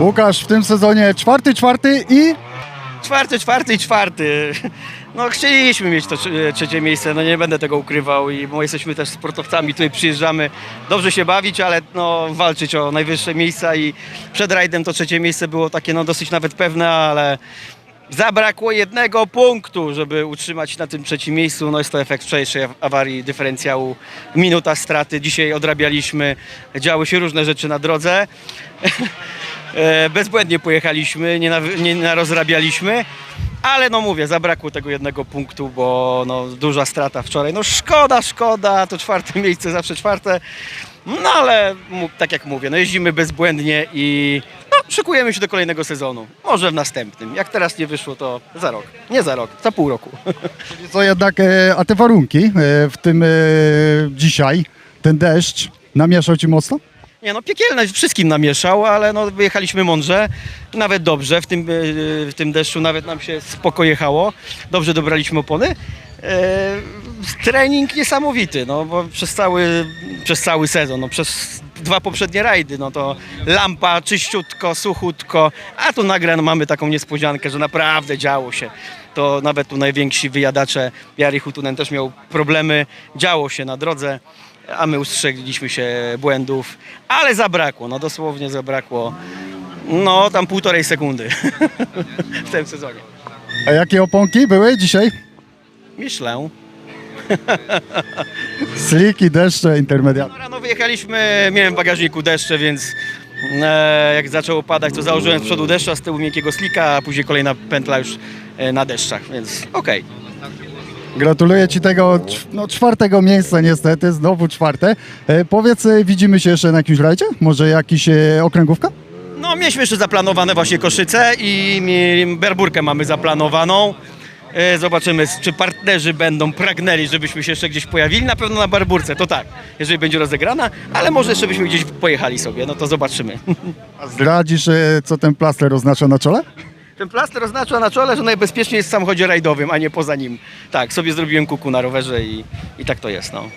Łukasz w tym sezonie czwarty, czwarty i Czwarty, czwarty i czwarty. No chcieliśmy mieć to trze- trzecie miejsce, no nie będę tego ukrywał i bo jesteśmy też sportowcami, tutaj przyjeżdżamy dobrze się bawić, ale no walczyć o najwyższe miejsca i przed rajdem to trzecie miejsce było takie no dosyć nawet pewne, ale zabrakło jednego punktu, żeby utrzymać na tym trzecim miejscu. No jest to efekt wczorajszej aw- awarii dyferencjału, minuta straty, dzisiaj odrabialiśmy, działy się różne rzeczy na drodze. E, bezbłędnie pojechaliśmy, nie, na, nie narozrabialiśmy, ale no mówię, zabrakło tego jednego punktu, bo no, duża strata wczoraj. No szkoda, szkoda, to czwarte miejsce, zawsze czwarte. No ale tak jak mówię, no jeździmy bezbłędnie i no, szykujemy się do kolejnego sezonu. Może w następnym. Jak teraz nie wyszło, to za rok. Nie za rok, za pół roku. co jednak, e, a te warunki e, w tym dzisiaj, ten deszcz namieszał ci mocno? Nie no, piekielne wszystkim namieszał, ale no, wyjechaliśmy mądrze, nawet dobrze, w tym, e, w tym deszczu nawet nam się spoko jechało, dobrze dobraliśmy opony. E, trening niesamowity, no bo przez cały, przez cały sezon, no przez dwa poprzednie rajdy, no to lampa czyściutko, suchutko, a tu nagle no, mamy taką niespodziankę, że naprawdę działo się. To nawet tu najwięksi wyjadacze, Jari Hutunen też miał problemy, działo się na drodze a my ustrzegliśmy się błędów, ale zabrakło, no dosłownie zabrakło, no tam półtorej sekundy w tym sezonie. A jakie oponki były dzisiaj? Myślę. Sliki, deszcze, intermedialne. No rano wyjechaliśmy, miałem w bagażniku deszcze, więc e, jak zaczęło padać, to założyłem z przodu deszcza, z tyłu miękkiego slika, a później kolejna pętla już e, na deszczach, więc okej. Gratuluję ci tego no, czwartego miejsca niestety, znowu czwarte. E, powiedz, e, widzimy się jeszcze na jakimś rajdzie? Może jakiś e, okręgówka? No mieliśmy jeszcze zaplanowane właśnie Koszyce i mi- Berburkę mamy zaplanowaną. E, Zobaczymy, s- czy partnerzy będą pragnęli, żebyśmy się jeszcze gdzieś pojawili. Na pewno na Barburce, to tak, jeżeli będzie rozegrana, ale może jeszcze byśmy gdzieś pojechali sobie, no to zobaczymy. A zdradzisz, e, co ten plaster oznacza na czole? Ten plaster oznacza na czole, że najbezpieczniej jest w samochodzie rajdowym, a nie poza nim. Tak, sobie zrobiłem kuku na rowerze i, i tak to jest, no.